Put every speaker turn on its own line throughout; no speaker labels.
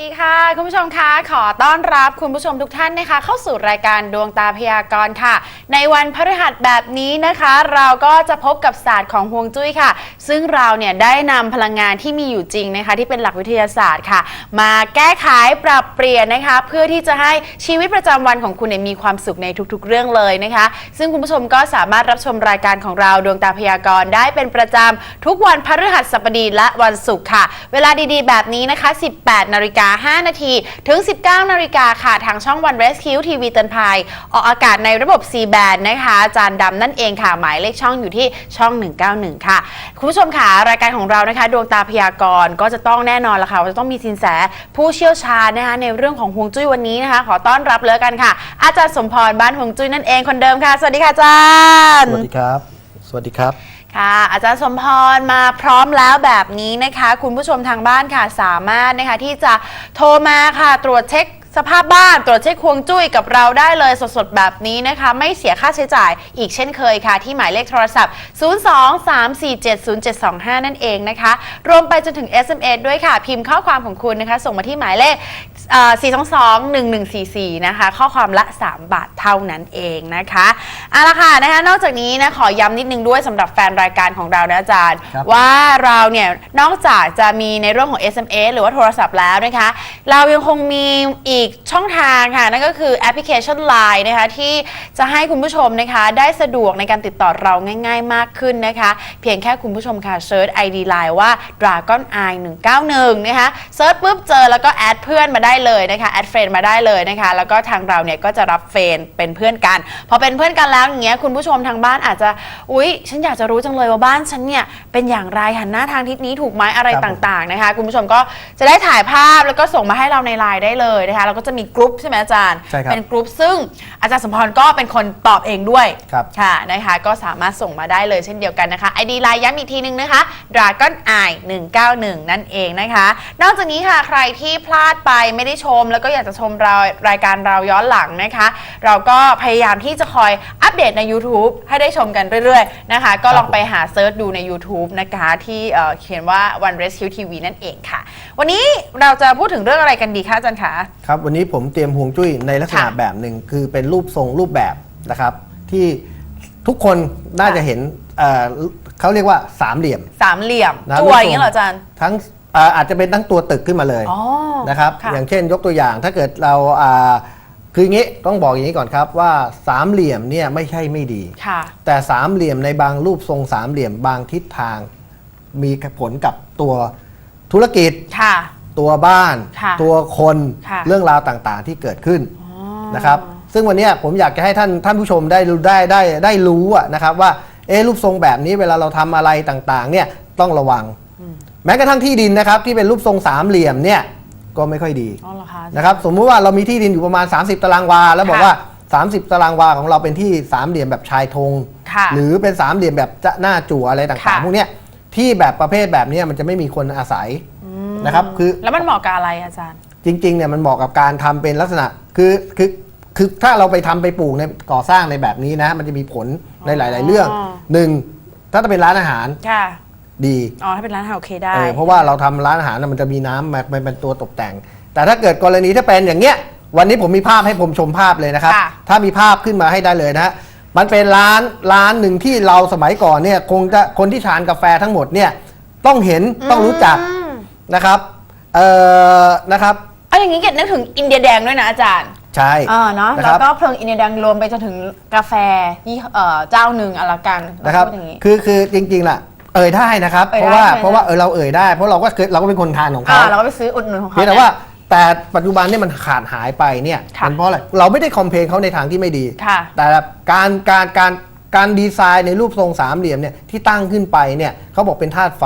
ดีค่ะ คุณผู้ชมคะขอต้อนรับคุณผู้ชมทุกท่านนะคะ เข้าสู่รายการดวงตาพยากรณ์ค่ะ ในวันพฤหัสแบบนี้นะคะ เราก็จะพบกับศาสตร์ของฮวงจุ้ยค่ะ ซึ่งเราเนี่ยได้นำพลังงานที่มีอยู่จริงนะคะ ที่เป็นหลักวิทยาศาสตร์ค่ะ มาแก้ไขปรับเปลี่ยนนะคะ เพื่อที่จะให้ชีวิตประจำวันของคุณเนี่ยมีความสุขในทุกๆ เรื่องเลยนะคะ ซึ่งคุณผู้ชมก็สามารถรับชมรายการของเราดวงตาพยากรณ์ได้เป็นประจำทุกวันพฤหัสบดีและวันศุกร์ค่ะ เวลาดีๆ แบบนี้นะคะ 18นาฬิกา5 นาที ถึง 19 นาฬิกาค่ะ ทางช่องวัน Rescue TV เตือนภัย ออกอากาศในระบบ C band นะคะ จานดำนั่นเองค่ะ หมายเลขช่องอยู่ที่ช่อง 191 ค่ะ คุณผู้ชมค่ะ รายการของเรานะคะ ดวงตาพยากรณ์ก็จะต้องแน่นอนละค่ะว่าจะต้องมีสินแสผู้เชี่ยวชาญนะคะในเรื่องของฮวงจุ้ยวันนี้นะคะ ขอต้อนรับเลยกันค่ะ อาจารย์สมพรบ้านฮวงจุ้ยนั่นเองคนเดิมค่ะ สวัสดีค่ะอาจารย์
สวัสดีครับ สวัสดีครับ
ค่ะอาจารย์สมพรมาพร้อมแล้วแบบนี้นะคะ คุณผู้ชมทางบ้านค่ะสามารถนะคะที่จะโทรมาค่ะตรวจเช็ค สภาพบ้านตรวจเช็คควงจุ้ยกับเราได้เลยสดๆ แบบนี้นะคะ ไม่เสียค่าใช้จ่ายอีกเช่นเคยค่ะ ที่หมายเลขโทรศัพท์ 023470725 นั่นเองนะคะ รวมไปจนถึง SMS ด้วยค่ะ พิมพ์ข้อความของคุณนะคะ ส่งมาที่หมายเลข 422-1144 นะคะ ข้อความละ 3 บาทเท่านั้นเองนะคะเอาละค่ะนะคะ นอกจากนี้นะขอย้ำนิดนึงด้วยสำหรับแฟนรายการของเรานะอาจารย์
ครับ
ว่าเราเนี่ยนอกจากจะมีในเรื่องของ SMS หรือว่าโทรศัพท์แล้วนะคะ เรายังคงมีอีกีกช่องทางค่ะ นั่นก็คือแอปพลิเคชัน Line นะคะที่จะให้คุณผู้ชมนะคะได้สะดวกในการติดต่อเราง่าย ๆ มากขึ้นนะคะ เพียงแค่คุณผู้ชมค่ะเซิร์ช ID Line ว่า Dragon Eye 191นะคะเซิร์ชปุ๊บเจอแล้วก็แอดเพื่อนมาได้เลยนะคะแอดเฟรนมาได้เลยนะคะ แล้วก็ทางเราเนี่ยก็จะรับเฟรนเป็นเพื่อนกันพอเป็นเพื่อนกันแล้วอย่างเงี้ยคุณผู้ชมทางบ้านอาจจะอุ๊ย ฉันอยากจะรู้จังเลยว่าบ้านฉันเนี่ยเป็นอย่างไรหันหน้าทางทิศนี้ถูกไหมอะไร
ครับผม
ต่างๆนะคะ คุณผู้ชมก็จะได้ถ่ายภาพแล้วก็ส่งมาให้เราในไลน์ได้เลยนะคะแล้วก็จะมีกรุ๊ปใช่ไหมอาจารย์
ใช่ครับ
เป็นกรุ๊ปซึ่งอาจารย์สมพรก็เป็นคนตอบเองด้วย
ครับ
ค่ะนะคะก็สามารถส่งมาได้เลยเช่นเดียวกันนะคะ ID ไลน์ย้ำอีกทีนึงนะคะ Dragon Eye 191 นั่นเองนะคะ นอกจากนี้ค่ะใครที่พลาดไปไม่ได้ชม แล้วก็อยากจะชมเรารายการเราย้อนหลังนะคะ เราก็พยายามที่จะคอยอัปเดตใน YouTube ให้ได้ชมกันเรื่อยๆนะคะ ก็ลองไปหาเซิร์ชดูใน YouTube นะคะที่เอ่อเขียนว่า One Rescue TV นั่นเองค่ะ วันนี้เราจะพูดถึงเรื่องอะไรกันดีคะอาจารย์คะ
ครับวันนี้ผมเตรียมห่วงจุ้ยในลักษณะ
ค่ะ
แบบหนึ่งคือเป็นรูปทรงรูปแบบนะครับ ที่ทุกคนน่าจะเห็นเอ่อเขาเรียกว่าสามเหลี่ยม
สามเหลี่ยม
นะ
จัวอย่างนี้เหรออาจารย์
ทั้งเอ่ออาจจะเป็นทั้งตัวตึกขึ้นมาเลย
อ๋อ
นะครับ
ค่ะ
อย่างเช่นยกตัวอย่างถ้าเกิดเราอ่าคืออย่างนี้ต้องบอกอย่างนี้ก่อนครับว่าสามเหลี่ยมเนี่ยไม่ใช่ไม่ดี
ค่ะ
แต่สามเหลี่ยมในบางรูปทรงสามเหลี่ยมบางทิศทาง มีผลกับตัวธุรกิจ
ค่ะ
ตัวบ้าน
ค่ะ
ตัวคน
ค่ะ
เรื่องราวต่างๆ ที่เกิดขึ้น
อ๋อ
นะครับ ซึ่งวันเนี้ยผมอยากจะให้ท่านท่านผู้ชมได้รู้ได้ได้ได้รู้อะนะครับว่าเอะรูปทรงแบบนี้เวลาเราทำอะไรต่างๆ เนี่ยต้องระวังแม้กระทั่งที่ดินนะครับที่เป็นรูปทรงสามเหลี่ยมเนี่ยก็ไม่ค่อยดี
อ๋อเหรอคะอาจารย์
นะครับสมมุติว่าเรามีที่ดินอยู่ประมาณ 30 ตารางวา แล้วบอก
ค่ะ
ว่า 30 ตารางวาของเราเป็นที่สามเหลี่ยมแบบชายธง
ค่ะ
หรือเป็นสามเหลี่ยมแบบจะหน้าจั่วอะไรต่าง
ค่ะ
ๆ พวกเนี้ยที่แบบประเภทแบบเนี้ยมันจะไม่มีคนอาศัย นะครับคือ
แล้วมันเหมาะกับอะไรอาจารย์
จริงๆเนี่ยมันเหมาะกับการทำเป็นลักษณะคือคือคือถ้าเราไปทำไปปลูกในก่อสร้างในแบบนี้นะ มันจะมีผลในหลาย ๆ เรื่อง
อ๋อ
หนึ่งถ้าจะเป็นร้านอาหาร
ค่ะ
ดี
อ๋อถ้าเป็นร้านอาหารโอเคได้
เออเพราะว่าเราทำร้านอาหารน่ะมันจะมีน้ำมามาเป็นตัวตกแต่ง แต่ถ้าเกิดกรณีถ้าเป็นอย่างเงี้ย วันนี้ผมมีภาพให้ผมชมภาพเลยนะครับ
ค่ะ
ถ้ามีภาพขึ้นมาให้ได้เลยนะฮะมันเป็นร้านร้านหนึ่งที่เราสมัยก่อนเนี่ยคงจะคนที่ทานกาแฟทั้งหมดเนี่ยต้องเห็นต้องรู้จัก
อืม
นะครับเอ่อนะครับ
เอาอย่างนี้เกดนึกถึงอินเดียแดงด้วยนะอาจารย์
ใช่
อ่าเนาะ
นะ
แล้
ครั
ว
บ
ก็เพลิงอินเดียแดงรวมไปจนถึงกาแฟยี่เอ่อเจ้าหนึ่งอะละกัน
นะครับ
พูดอย่างนี้
คือคือจริงๆล่ะ เอ่ยได้นะครับ
เอ่ย
เพราะว่า
ได้ใช่ไหม
เพราะว่าเออเราเอ่ยได้ เพราะเราก็เคยเราก็เป็นคนทานของเขา
อ่าเราก็ไปซื้ออุดหนุนของเขา
เพียงแต่ว่าแต่ปัจจุบันเนี่ยมันขาดหายไปเนี่ย
ค่ะ
มันเพราะอะไรเราไม่ได้คอมเพลนเขาในทางที่ไม่ดี
ค่ะ
แต่การการการการดีไซน์ในรูปทรงสามเหลี่ยมเนี่ยที่ตั้งขึ้นไปเนี่ยเขาบอกเป็นธาตุไฟ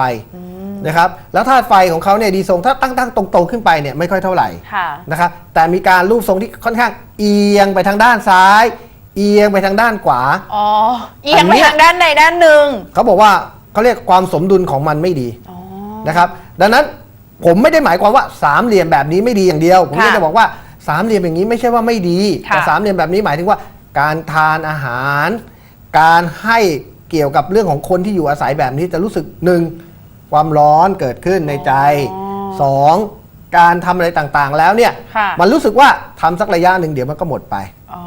นะครับแล้วธาตุไฟของเขาเนี่ยดีทรงถ้าตั้งตั้งตรงๆขึ้นไปเนี่ยไม่ค่อยเท่าไหร่
ค่ะ
นะครับแต่มีการรูปทรงที่ค่อนข้างเอียงไปทางด้านซ้าย เอียงไปทางด้านขวา
อ๋อ เอียง
อัน
ไป
เนี้ย
ทางด้านใดด้านหนึ่ง
เขาบอกว่าเขาเรียกความสมดุลของมันไม่ดี
อ๋อ
นะครับ ดังนั้นผมไม่ได้หมายความว่าสามเหลี่ยมแบบนี้ไม่ดีอย่างเดียว ผม
ค่ะ
จะบอกว่าสามเหลี่ยมอย่างนี้ไม่ใช่ว่าไม่ดี
ค่ะ
แต่สามเหลี่ยมแบบนี้หมายถึงว่า การทานอาหาร การให้เกี่ยวกับเรื่องของคนที่อยู่อาศัยแบบนี้จะรู้สึกหนึ่ง ความร้อนเกิดขึ้นในใจสองการทำอะไรต่างๆแล้วเนี่ย
ค่ะ
มันรู้สึกว่าทำสักระยะหนึ่งเดี๋ยวมันก็หมดไป
อ๋อ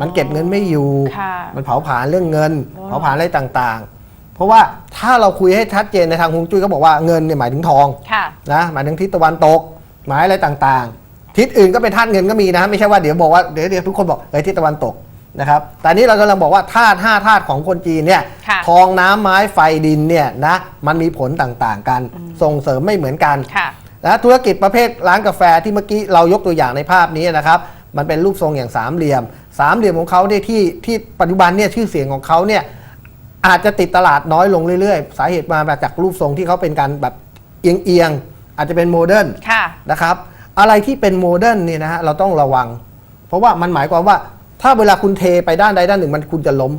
มันเก็บเงินไม่อยู่
ค่ะ
มันเผาผลาญเรื่องเงิน
โอ้
เผาผลาญอะไรต่างๆ เพราะว่าถ้าเราคุยให้ชัดเจนในทางฮวงจุ้ยก็บอกว่าเงินเนี่ยหมายถึงทอง
ค่ะ
นะหมายถึงทิศตะวันตก หมายอะไรต่างๆ ทิศอื่นก็เป็นธาตุเงินก็มีนะ ไม่ใช่ว่าเดี๋ยวบอกว่าเดี๋ยวเดี๋ยวทุกคนบอกเฮ้ยทิศตะวันตก นะครับแต่นี้เรากำลังบอกว่าธาตุห้าธาตุของคนจีนเนี่ย
ค่ะ
ทองน้ำไม้ไฟดินเนี่ยนะมันมีผลต่างๆกัน ส่งเสริมไม่เหมือนกัน
ค่ะ
นะธุรกิจประเภทร้านกาแฟที่เมื่อกี้เรายกตัวอย่างในภาพนี้นะครับมันเป็นรูปทรงอย่างสามเหลี่ยม สามเหลี่ยมของเขาเนี่ยที่ที่ปัจจุบันเนี่ยชื่อเสียงของเขาเนี่ยอาจจะติดตลาดน้อยลงเรื่อยๆ สาเหตุมาจากรูปทรงที่เขาเป็นการแบบเอียงๆอาจจะเป็นโมเดิร์น
ค่ะ
นะครับอะไรที่เป็นโมเดิร์นเนี่ยนะฮะเราต้องระวัง เพราะว่ามันหมายความว่า ถ้าเวลาคุณเทไปด้านใดด้านหนึ่งมันคุณจะล้ม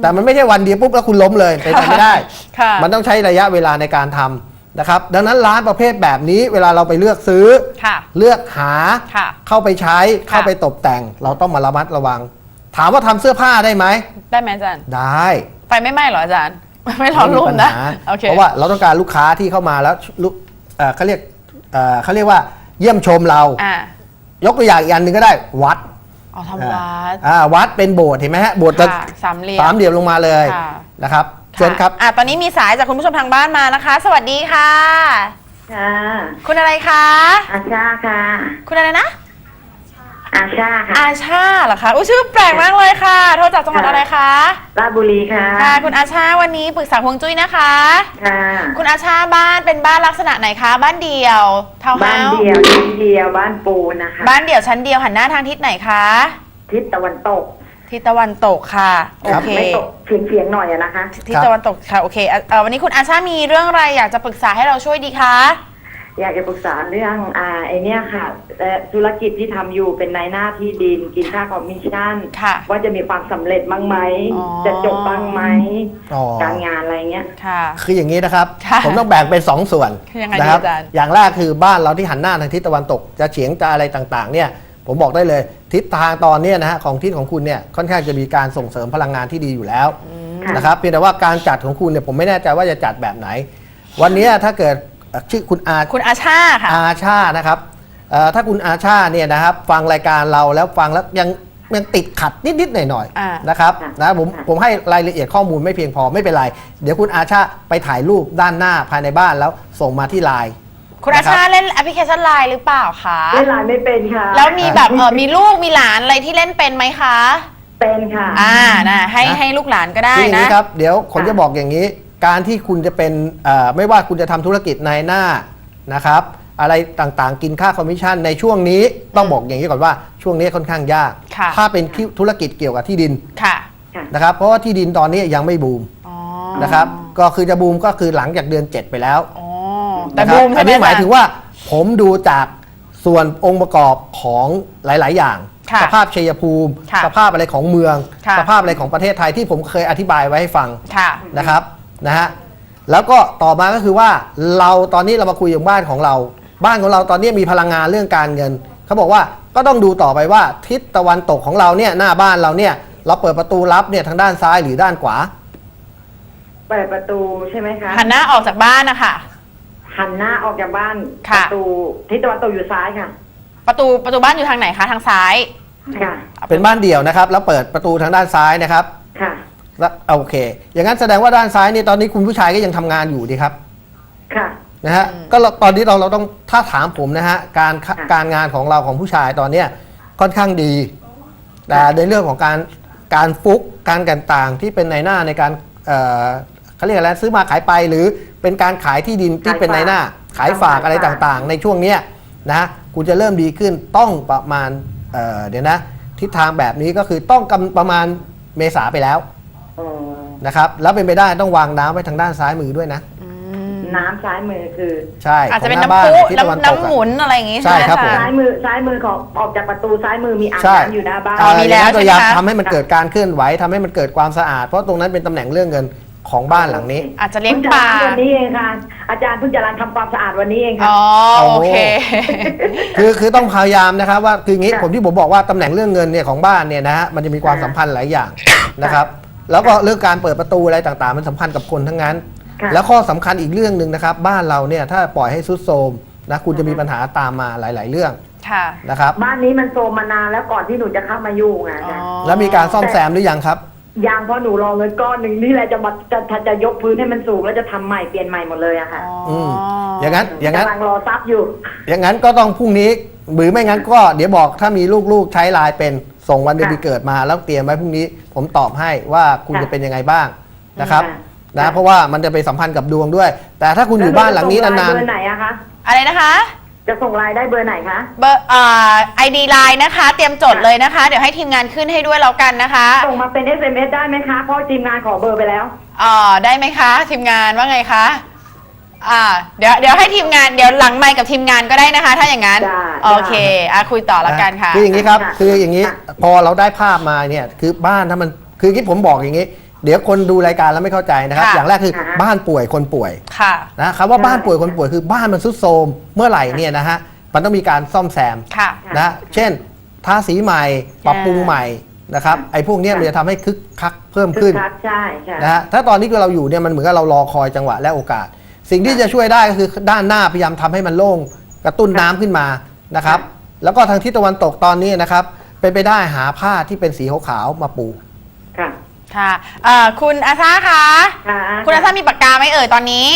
แต่มันไม่ใช่วันเดียวปุ๊บแล้วคุณล้มเลยเป็นไปไม่ได้
ค่ะ
มันต้องใช้ระยะเวลาในการทำนะครับ ดังนั้นร้านประเภทแบบนี้เวลาเราไปเลือกซื้อ
ค่ะ
เลือกหา
ค่ะ
เข้าไปใช้เข้าไปตกแต่ง เราต้องมาระมัดระวัง ถามว่าทำเสื้อผ้าได้ไหม
ได้ไหมอาจารย์
ได้
ไฟไม่ไหม้เหรออาจารย์ ไม่ร้อนรุ่มนะ
ไปัญหา
โอเค
เพราะว่าเราต้องการลูกค้าที่เข้ามาแล้วลูกเอ่อเขาเรียกเอ่อเขาเรียกว่าเยี่ยมชมเรา
อ่า ย
กตัวอย่างอีกอันหนึ่งก็ได้วัด
อ๋อทำวัด
อ่าวัดเป็นโบสถ์เห็นไหมฮะโบสถ์จะ
ค่ะสามเหลี่ยม
สามเหลี่ยมลงมาเลย
ค่ะ
นะครับะเชิญครับ
อะตอนนี้มีสายจากคุณผู้ชมทางบ้านมานะคะ สวัสดีค่ะ
ค่ะ
คุณอะไรคะ
อาชาค่ะ
คุณอะไรนะ
อาชาค่ะ
อาชาเหรอคะอุ้ยชื่อแปลกมากเลยค่ะ โทรจากจังหวัด
ค่ะ
อะไรคะ
ราชบุรีค่ะ
ค่ะ คุณอาชาวันนี้ปรึกษาฮวงจุ้ยนะคะ
ค่ะ
คุณอาชาบ้านเป็นบ้านลักษณะไหนคะ บ้านเดี่ยวทาวน์
บ้า
เฮานส์
เดียวชั้นเดียวบ้านปูนนะคะ
บ้านเดี่ยวชั้นเดียวหันหน้าทางทิศไหนคะ
ทิศตะวันตก
ทิศตะวันตกค่ะ โอเค
ไม่ตกเฉียงเฉียงๆหน่อยอะนะคะ
ทิศตะวันตกค่ะ โอเคอะเอ่อวันนี้คุณอาชามีเรื่องอะไรอยากจะปรึกษาให้เราช่วยดีคะ
อยากจะปรึกษาเรื่องอ่าไอเนี้ยค่ะเอ่อธุรกิจที่ทำอยู่เป็นนายหน้าที่ดินกินค่าคอมมิชชั่น
ค่ะ
ว่าจะมีความสำเร็จบ้างไหม
อ๋อ
จะจบบ้างไหม
อ๋อ
การงานอะไรเงี้ย
ค่ะ
คืออย่างนี้นะครับ
ค่ะ
ผมต้องแบ่งเป็น2ส่วน
ยังไงดี
นะครั
อาจารย์
อย่างแรกคือบ้านเราที่หันหน้าทางทิศตะวันตกจะเฉียงจะอะไรต่างๆเนี่ยผมบอกได้เลย ทิศทางตอนเนี้ยนะฮะของทิศของคุณเนี่ยค่อนข้างจะมีการส่งเสริมพลังงานที่ดีอยู่แล้ว
ค่ะ
นะครับเพียงแต่ว่าการจัดของคุณเนี่ยผมไม่แน่ใจว่าจะจัดแบบไหน วันเนี้ยถ้าเกิด เอ่อชื่อคุณอา
คุณอาชาค่ะ
อาชานะครับเอ่อถ้าคุณอาชาเนี่ยนะครับ ฟังรายการเราแล้วฟังแล้วยังยังติดขัดนิด ๆ หน่อย
อ่า
ๆ นะครับ
ค่ะ
นะผม
ค่ะ
ผมให้รายละเอียดข้อมูลไม่เพียงพอไม่เป็นไร เดี๋ยวคุณอาชาไปถ่ายรูปด้านหน้าภายในบ้านแล้วส่งมาที่ไลน์
คุณอาชาเล่นแอปพลิเคชันไลน์หรือเปล่าคะ
เล่นไลน์ไม่เป็นค่ะ
แล้วมีแบบเออมีลูกมีหลานอะไรที่เล่นเป็นไหมคะ
เป็นค่ะ
อ่านะให้
นะ
ให้ลูกหลานก็ได้
คืออย่าง
นะ
นี้ครับ เดี๋ยวผม
ค่ะ
จะบอกอย่างนี้ การที่คุณจะเป็นเอ่อไม่ว่าคุณจะทำธุรกิจในหน้านะครับ อะไรต่างๆ กินค่าคอมมิชชั่นในช่วงนี้ต้องบอกอย่างนี้ก่อนว่าช่วงนี้ค่อนข้างยาก
ค่ะ
ถ้าเป็นธุรกิจเกี่ยวกับที่ดิน
ค่ะ
ค่ะ
นะครับ เพราะว่าที่ดินตอนนี้ยังไม่บูม
อ๋อ
นะครับ ก็คือจะบูมก็คือหลังจากเดือน 7 ไปแล้ว
อ๋อแต่
นะครับ
บูม
อั
ใช่
น
ไหม
นี้หมาย
อจร
ถึงว่าผมดูจากส่วนองค์ประกอบของหลาย ๆ อย่าง
ค่ะ
สภาพชัยภูมิ
ค่ะ
สภาพอะไรของเมือง
ค่ะ
สภาพอะไรของประเทศไทยที่ผมเคยอธิบายไว้ให้ฟัง
ค่ะ
นะครับ นะฮะแล้วก็ต่อมาก็คือว่าเราตอนนี้เรามาคุยถึงบ้านของเรา บ้านของเราตอนนี้มีพลังงานเรื่องการเงินเขาบอกว่าก็ต้องดูต่อไปว่าทิศตะวันตกของเราเนี่ยหน้าบ้านเราเนี่ย เราเปิดประตูรับเนี่ยทางด้านซ้ายหรือด้านขวา
เปิดประตูใช่ไหมคะ
หันหน้าออกจากบ้านนะคะ
หันหน้าออกจากบ้าน
ค่ะ
ประตูทิศตะวันตกอยู่ซ้ายค่ะ
ประตูประตูบ้านอยู่ทางไหนคะ ทางซ้าย
ค่ะ
เป็นบ้านเดี่ยวนะครับ แล้วเปิดประตูทางด้านซ้ายนะครับ
ค่ะ
แล้วโอเค อย่างนั้นแสดงว่าด้านซ้ายนี่ตอนนี้คุณผู้ชายก็ยังทำงานอยู่ดีครับ
ค่ะ
นะฮะก็เราตอนนี้เราเราต้องถ้าถามผมนะฮะการ
ค่ะ
การงานของเราของผู้ชายตอนเนี้ยค่อนข้างดีแต่ในเรื่องของการการฟุกการกันต่างที่เป็นในหน้าในการเอ่อเขาเรียกอะไรซื้อมาขายไปหรือเป็นการขายที่ดินที่เป็นในหน้า ขายฝากอะไรต่างๆ ในช่วงเนี้ยนะคุณจะเริ่มดีขึ้นต้องประมาณเอ่อเดี๋ยวนะทิศทางแบบนี้ก็คือต้องกำประมาณเมษาไปแล้ว
อ๋อ
นะครับแล้วเป็นไปได้ต้องวางน้ำไว้ทางด้านซ้ายมือด้วยนะ
อืม
น้ำซ้ายมือคือ
ใช่
อาจจะเป็น
ขงห
น้ำพุ
บ้ทิศตะวัน
น้ำ
ตก
น้ำ
อะ
หมุนอะไรอย่างงี้
ใช่
ใช่ไหม
ครับ
อา
ผม
จาร
ซ้าย
ย์
มือซ้ายมือของออกจากประตูซ้ายมือมีอ่าง
ใช่
น้ำอยู่หน้าบ้าน
อ๋อมีแล้วา
พยายาม
ใช่ไหมคะ
ทำให้มันเกิดการเคลื่อนไหวทำให้มันเกิดความสะอาด เพราะตรงนั้นเป็นตำแหน่งเรื่องเงินของบ้านหลังนี้
อาจจะเลี้ยง
พิ่
ปลา
จะงวันนี้เองค่ะ อาจารย์เพิ่งจะรังทำความสะอาดวันนี้เองค่ะ
อ๋อโอเค
คือคือต้องพยายามนะครับว่าคืองี้
ค่ะ
ผมที่ผมบอกว่าตำแหน่งเรื่องเงินเนี่ยของบ้านเนี่ยนะฮะมันจะมีความ
ค่ะ
สัมพันธ์หลายอย่างนะครับ แล้วก็เรื่องการเปิดประตูอะไรต่างๆ มันสัมพันธ์กับคนทั้งนั้น
ค่ะ
แล้วข้อสำคัญอีกเรื่องหนึ่งนะครับ บ้านเราเนี่ยถ้าปล่อยให้ซุดโทรมนะคุณจะมีปัญหาตามมาหลาย ๆ เรื่อง
ค่ะ
นะครับ
บ้านนี้มันโทรมมานานแล้วก่อนที่หนูจะเข้ามาอยู่ไงอา
อ๋อ
จารย์
แล้วมีการซ่อมแซมหรือยังครับ
ยังเพราะหนูรอเงินก้อนหนึ่งนี่แหละจะมาจะจะจะยกพื้นให้มันสูงแล้วจะทำใหม่เปลี่ยนใหม่หมดเลยอะค่ะ
อ๋ออ
มอย่างนั้นอย่างนั้น
กำลังรอซับอยู่
อย่างนั้นก็ต้องพรุ่งนี้หรือไม่งั้นก็เดี๋ยวบอกถ้ามีลูกๆใช้ไลน์เป็น ส่งวันเดือน
ค่ะ
ปีเกิดมาแล้วเตรียมไว้พรุ่งนี้ ผมตอบให้ว่าคุณ
ค่ะ
จะเป็นยังไงบ้างนะครับ
ค่ะ
นะ
ค่ะ
เพราะว่ามันจะไปสัมพันธ์กับดวงด้วย แต่ถ้าคุณอยู่บ้านหลังนี้
แล้วห
นาน
จะส่งไลเบอร์ไหนอะคะ
อะไรนะคะ
จะส่งไลน์ได้เบอร์ไหนคะ
เบอร์อ่าไอดีไลน์นะคะ เตรียมจดเลยนะคะ เดี๋ยวให้ทีมงานขึ้นให้ด้วยแล้วกันนะคะ
ส่งมาเป็น SMS ได้ไหมคะ เพราะทีมงานขอเบอร์ไปแล้ว
อ่าได้ไหมคะ ทีมงานว่าไงคะ อ่าเดี๋ยวเดี๋ยวให้ทีมงานเดี๋ยวหลังไมค์กับทีมงานก็ได้นะคะ ถ้าอย่างนั้น
ได้
โอเคอะคุยต่อแล้วกันค่ะ
คืออย่างนี้ครับ
ค่ะ
คืออย่างนี้
ค่ะ
พอเราได้ภาพมาเนี่ยคือบ้านถ้ามันคือที่ผมบอกอย่างนี้ เดี๋ยวคนดูรายการแล้วไม่เข้าใจนะครับ
ค่ะ
อย่างแรกคือ
ค่ะ
บ้านป่วยคนป่วย
ค่ะ
นะครับว่า
ใช่
บ้านป่วยคนป่วยคือบ้านมันทรุดโทรมเมื่อไหร่เนี่ยนะฮะมันต้องมีการซ่อมแซม
ค่ะ
ค่ะ
นะเช่นทาสีใหม่ปรับปรุงใหม่นะครับไอ้พวกเนี้ยมันจะทำให้คึกคักเพิ่มขึ้น
คึกคักใช่ใช่
นะฮะถ้าตอนนี้เราอยู่เนี่ยมันเหมือนกับเรารอคอยจังหวะและโอกาส สิ่งที่จะช่วยได้ก็คือด้านหน้าพยายามทำให้มันโล่งกระตุ้นน้ำขึ้นมานะครับ แล้วก็ทางทิศตะวันตกตอนนี้นะครับ เป็นไปได้หาผ้าที่เป็นสีขาวๆมาปู
ค่ะ
ค่ะเอ่อคุณอาซาคะ
ค่ะ
คุณอาซามีปากกาไหมเอ่ยตอนนี้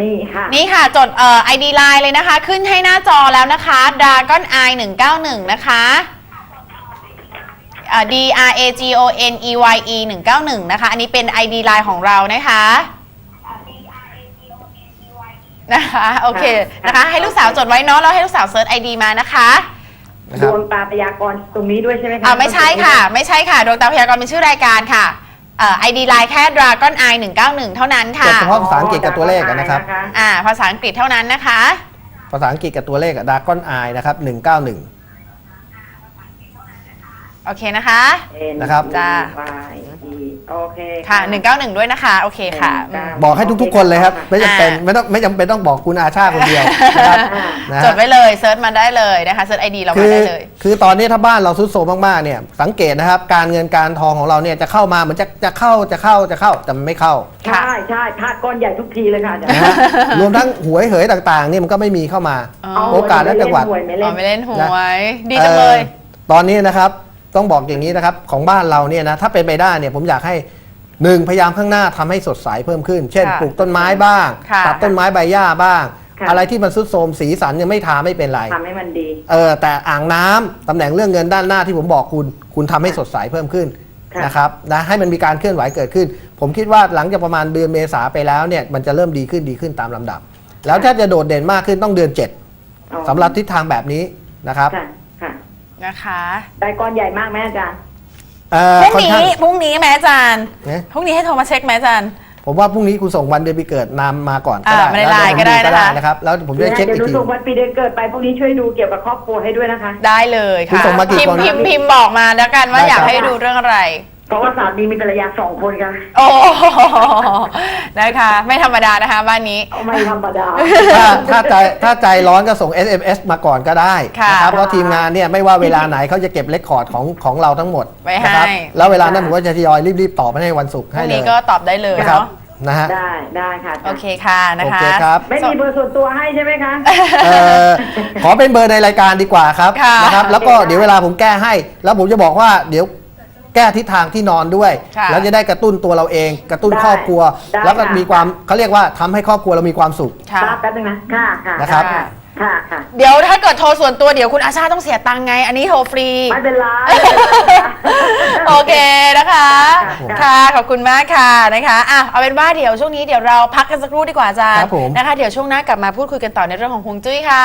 มีค่ะ
นี่ค่ะ จดเอ่อ ID line เลยนะคะ ขึ้นให้หน้าจอแล้วนะคะ Dragon i 191 นะคะอ่า D R A G O N E Y E 191 นะคะ อันนี้เป็น ID line ของเรานะคะ นะคะโอเคนะคะให้ลูกสาวจดไว้เนาะแล้วให้ลูกสาวเซิร์ช ID มานะคะ
นะค
ด
รับ
วงตาพยากรณ์ตรงนี้ด้วยใช่ไหมคะ
อ่าไม่ใช่ค่ะ ไม่ใช่ค่ะดวงตาพยากรณ์เป็นชื่อรายการค่ะเอ่อ ID line แค่ Dragon i 191 เท่านั้นค่ะ
จดเฉพาะภาษาอังกฤษกับตัวเลขอะนะครับ
อ่าภาษาอังกฤษเท่านั้นนะคะ
ภาษาอังกฤษกับตัวเลขดากอนไอนะครับ 191
โอเคนะคะ
นะครับ
จ้า
โอเค
ค่ะ 191 ด้วยนะคะ โอเคค่ะอืม
บอกให้ทุกๆ คนเลยครับ ไม่จำเป็น
อ่า
ไม่ต้องไม่จำเป็นต้องบอกคุณอาชาคนเดียวนะครับนะ
จ
ฮะ
ดไว้เลยเซิร์ชมาได้เลยนะคะเซิร์ชไอดีเรา
คื
มา
อ
ได้เลย
คือตอนนี้ถ้าบ้านเราซุดโทรมมากๆเนี่ยสังเกตนะครับ การเงินการทองของเราเนี่ยจะเข้ามาเหมือนจะจะเข้าจะเข้าจะเข้าแต่มันไม่เข้า
ใช่ใช่พลาดก้อนใหญ่ทุกทีเลยค่ะอาจาร
นะ
ย์
ฮะรวมทั้งหวยเหยต่างๆเนี่ยมันก็ไม่มีเข้ามา
อ๋อ
โอกาสและจังหวัด
ไม่
อ๋
เล่
อนไม่เล่นห
นะ
วยดีจังเลย
อ่อตอนนี้นะครับ ต้องบอกอย่างนี้นะครับของบ้านเราเนี่ยนะถ้าเป็นไปได้เนี่ยผมอยากให้หนึ่งพยายามข้างหน้าทำให้สดใสเพิ่มขึ้น เช่น
ค่ะ
ปลูกต้นไม้บ้าง
ค่ะ
ตัดต้นไม้ใบหญ้าบ้าง
ค่ะ
อะไรที่มันซุดโทรมสีสันยังไม่ทาไม่เป็นไร
ทำให้มันดี
เออแต่อ่างน้ำตำแหน่งเรื่องเงินด้านหน้าที่ผมบอกคุณคุณทำให้สดใสเพิ่มขึ้น
ค่ะ
นะครับนะให้มันมีการเคลื่อนไหวเกิดขึ้น ผมคิดว่าหลังจากประมาณเดือนเมษาไปแล้วเนี่ยมันจะเริ่มดีขึ้นดีขึ้นตามลำดับ แล้วถ้าจะโดดเด่นมากขึ้นต้องเดือน
อ๋อ
7สำหรับทิศทางแบบนี้นะครับ
ค่ะค่ะ
นะคะ
ได้ก้อนใหญ่มากไหมอาจารย์
เอ่อ
พรุ่ง
ค่อนข้าง
นี้พรุ่งนี้แม่อาจารย์
นะ
พรุ่งนี้ให้โทรมาเช็คไหมอาจารย์
ผมว่าพรุ่งนี้คุณส่งวันเดือนปีเกิดนามมาก่อนก็
อ่า
ได้
มาใน
แล้ว
ไลน์ก็ได้
ผม
นะคะ
นะครับ แล้วผมจะได้เช็ค
เดี๋ย
อี
ว
ก
ดู
ที
ส่งวันปีเดือนเกิดไปพวกนี้ช่วยดูเกี่ยวกับครอบครัวให้ด้วยนะคะ
ได้เลย
คุณ
ค่ะ
ส่งมากี่
พิม
คน
พ์พิมพ์พิมพ์บอกมาแล้วกันว่า
ได้
อยาก
ครับ
ให้ดูเรื่องอะไร
เพราะว่าสามีมีภรรยาสองคนกัน
โอ้โหนะคะ ไม่ธรรมดานะคะ บ้านนี้
ไม่ธรรมดา
ถ้าถ้าใจถ้าใจร้อนก็ส่ง SMS มาก่อนก็ได้
ค่ะ
นะครับ เพราะทีมงานเนี่ยไม่ว่าเวลาไหนเขาจะเก็บเรคคอร์ดของของเราทั้งหมด
ไว้ให้
นะครับ แล้วเวลานั้นผมก็จะทยอยรีบๆตอบให้ในวันศุกร์
พ
ให้
รุ่ง
เลย
นี้ก็ตอบได้เลย
นะครับ
เนาะ
นะฮะ
ได้ได้ค่ะาจารย์
โอเคค่ะนะคะ
โอเคครับ
ไม่มีเบอร์ส่วนตัวให้ใช่ไหมคะ
เอ่อขอเป็นเบอร์ในรายการดีกว่าครับ
ค่ะ
นะครับ แล้วก็
โอเค
เดี๋ยวเวลาผมแก้ให้ แล้วผมจะบอกว่าเดี๋ยว แก้ทิศทางที่นอนด้วย
ค่ะ
แล้วจะได้กระตุ้นตัวเราเอง กระตุ้น
ได้
ครอบครัว
ได้
แล้วก็
ค่ะ
มีความเขาเรียกว่าทำให้ครอบครัวเรามีความสุข
ค่ะ
ทราบแป๊บนึงนะ ค่ะ ค่ะ
นะครับ
ค่ะค่ะค่ะ
เดี๋ยวถ้าเกิดโทรส่วนตัวเดี๋ยวคุณอาชาต้องเสียตังค์ไง อันนี้โทรฟรี
ไม่เป็นไรไม่เป็นไรค่ะ
โอเคนะคะ
ค่ะ
ค่ะ ขอบคุณมากค่ะนะคะอะเอาเป็นว่าเดี๋ยวช่วงนี้เดี๋ยวเราพักกันสักครู่ดีกว่าอาจาร
ครั
ย์
บผม
นะคะ เดี๋ยวช่วงหน้ากลับมาพูดคุยกันต่อในเรื่องของฮวงจุ้ยค่ะ